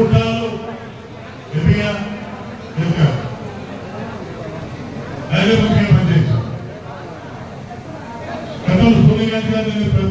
కూటాలు ఎదిగా ఎదిగారు రైల్వే మంత్రిగా పనిచేశారు. గతంలో సోనియా గాంధీ గారు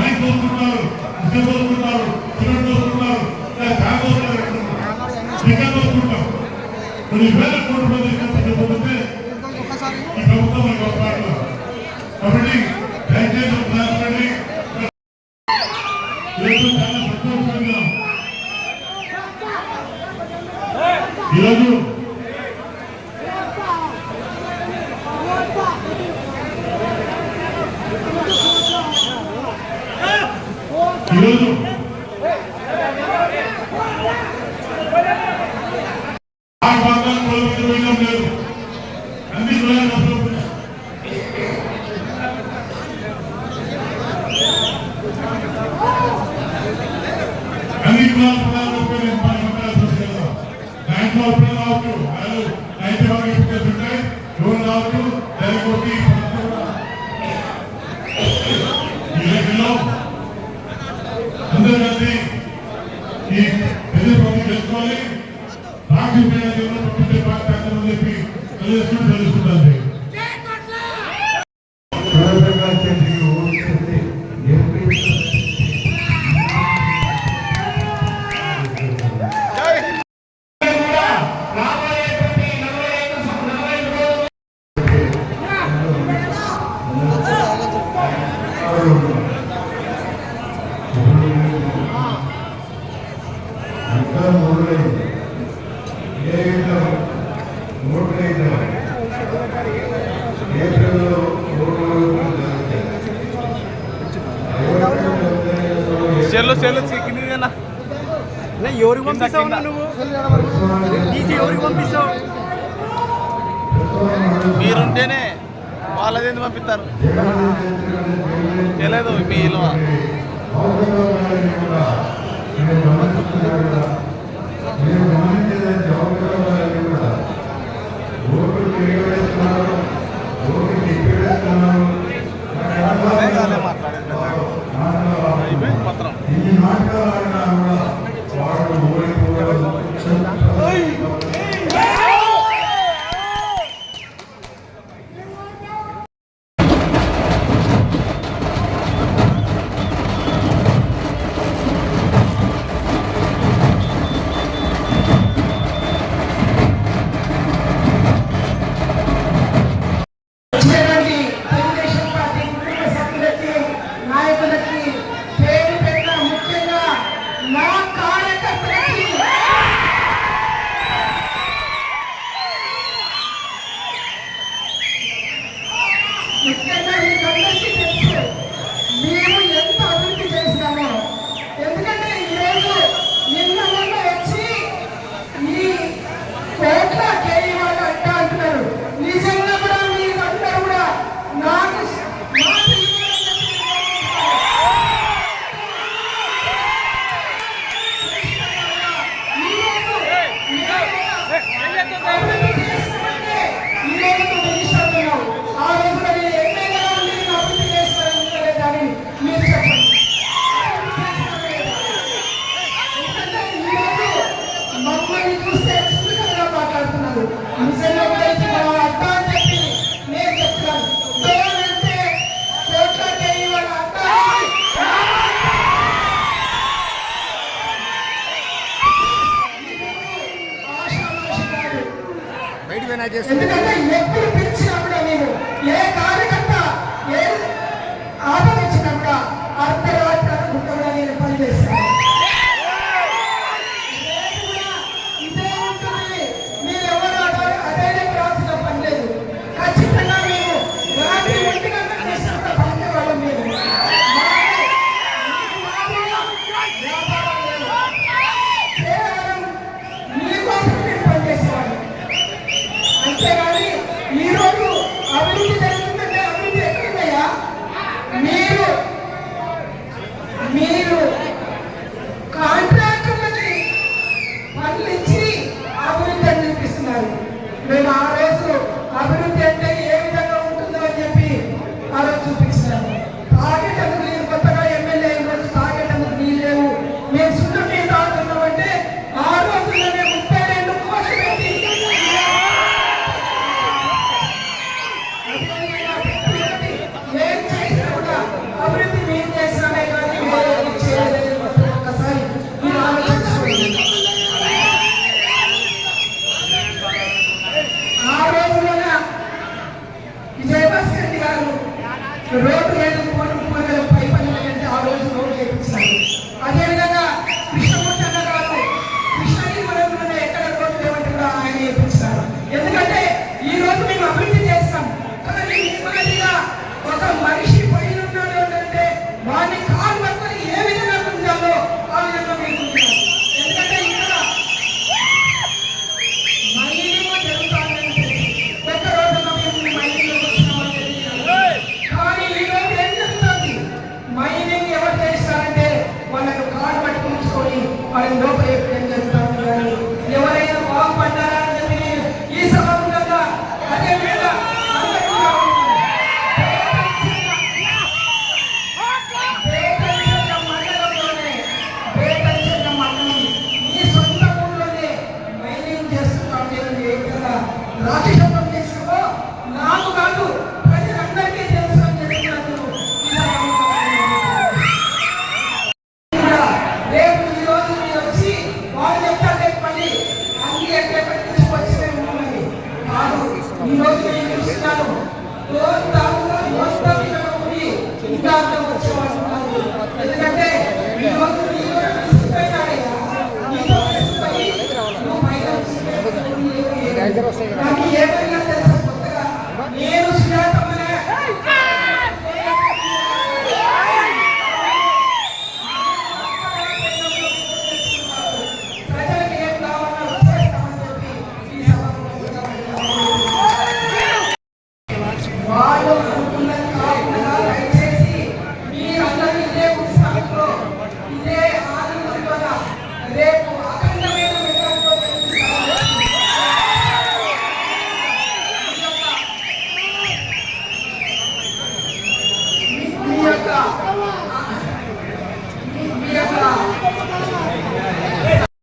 మాయ కోరుకుంటున్నారు ఇద్దరు కోరుకుంటున్నారు పిల్లలు కోరుకుంటున్నారు తాగోరుకుంటున్నారు కోరుకుంటాం కొన్ని వేల కోట్ల మంది చదువుకుంటే ఈ ప్రభుత్వం మనకు అవసరం కాబట్టి దయచేసి ఈరోజు ఇంట్లో పిల్లలు కావచ్చు వాళ్ళు నైన్టీ అందరూ కలిసి ఈ ప్రజాస్వామ్యం తెలుసుకోవాలి రాజ్యం చెల్లు చిక్కినదేనా ఎవరికి పంపిస్తావు నువ్వు తీసి ఎవరికి పంపిస్తావు మీరుంటేనే వాళ్ళదేంది పంపిస్తారు తెలియదు మీ విలువ ఓట్లు ¡Que te ఎందుకంటే అంతేగాని ఈరోజు బాగుపడ్డారా